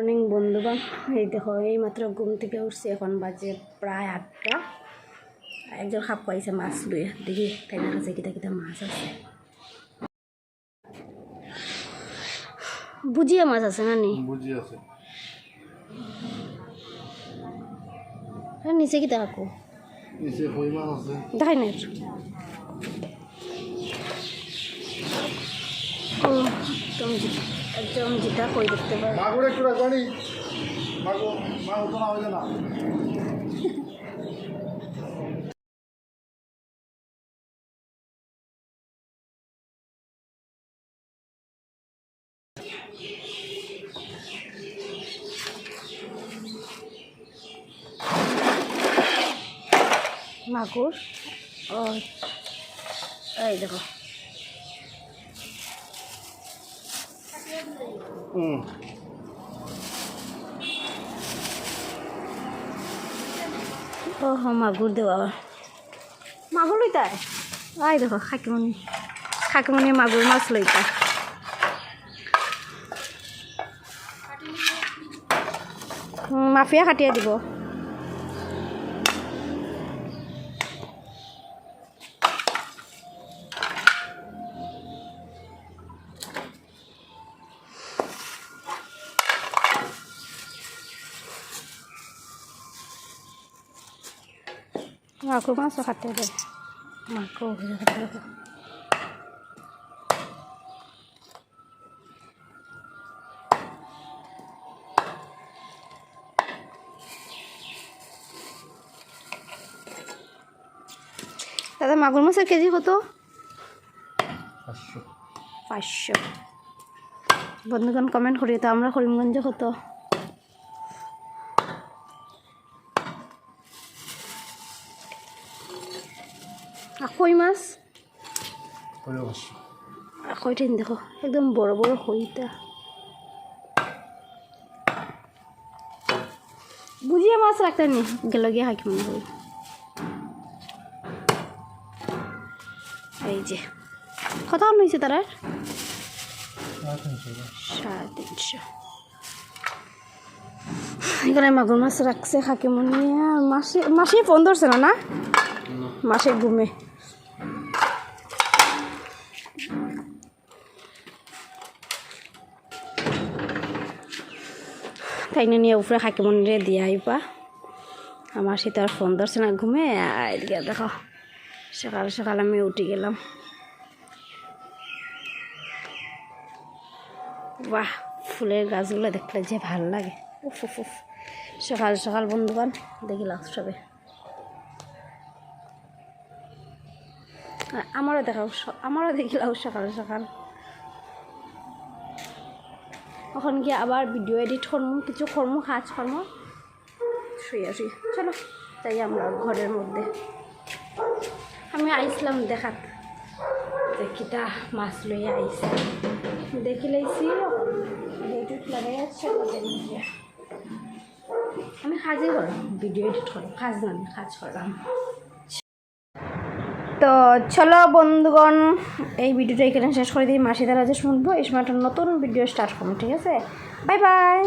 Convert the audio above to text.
Morning বন্ধুগণ এই দেখো এই মাত্র ঘুম থেকে উঠছি এখন বাজে প্রায় আটটা। একজন খাপ পাইছে মাছ লুয়ে দেখি তাই না কাছে কিতা কিতা মাছ আছে। বুঝিয়ে মাছ আছে না নি? আর নিচে কিতা আছে? দেখাই না একটু। একদম যেটা কই দেখতে পারো মাগুর একটু রাখবানি মাগো মা হতো না হইলে না। মাগুর ও এই দেখো। হুম ও মাগুর দেওয়া মাগুর লইতাই আই, দেখো খাকিমণি খাকিমণি মাগুর মাছ লইতা মাফিয়া কাটিয়ে দিব। মাগুর মাছও কাটে দে। দে। দাদা মাগুর মাছের কেজি কত? পাঁচশো। পাঁচশো। বন্ধুগণ কমেন্ট করি তো আমরা করিমগঞ্জে কত? কই মাছ। কইটেন দেখো একদম বড় বড় কইটা বুঝিয়ে মাছ রাখতে নি গেল গিয়ে হাকি মনে করি এই যে কত হয়েছে তারা সাড়ে তিনশো। এখানে মাগুর মাছ রাখছে খাকিমনি আর মাসে মাসে ফোন ধরছে না না? মাসে ঘুমে তাই নিয়ে উপরে খাকিমনিরে দিয়ে আইবা। আমার সে তার ফোন ধরছে না ঘুমে এদিকে দেখো, সকাল সকাল আমি উঠে গেলাম। বাহ, ফুলের গাছগুলো দেখলে যে ভালো লাগে। উফ উফ উফ। সকাল সকাল বন্ধুবান দেখিলাম সবে। আমারও দেখাও স- আমারও দেখিলাম সকাল সকাল। এখন গিয়ে আবার ভিডিও এডিট করমু, কিছু করমু, কাজ করমু। শুয়ে শুয়ে চলো তাই আমরা ঘরের মধ্যে। আমি আইসলাম দেখাত। দেখিটা মাছ লইয়া আইসি দেখি লাইছি আমি কাজই করলাম ভিডিও এডিট করলাম কাজ নয় কাজ করলাম। তো চলো বন্ধুগণ, এই ভিডিওটা এখানে শেষ করে দিই। মাসিদার আজ শুনব, এই সময় একটা নতুন ভিডিও স্টার্ট করব, ঠিক আছে? Bye bye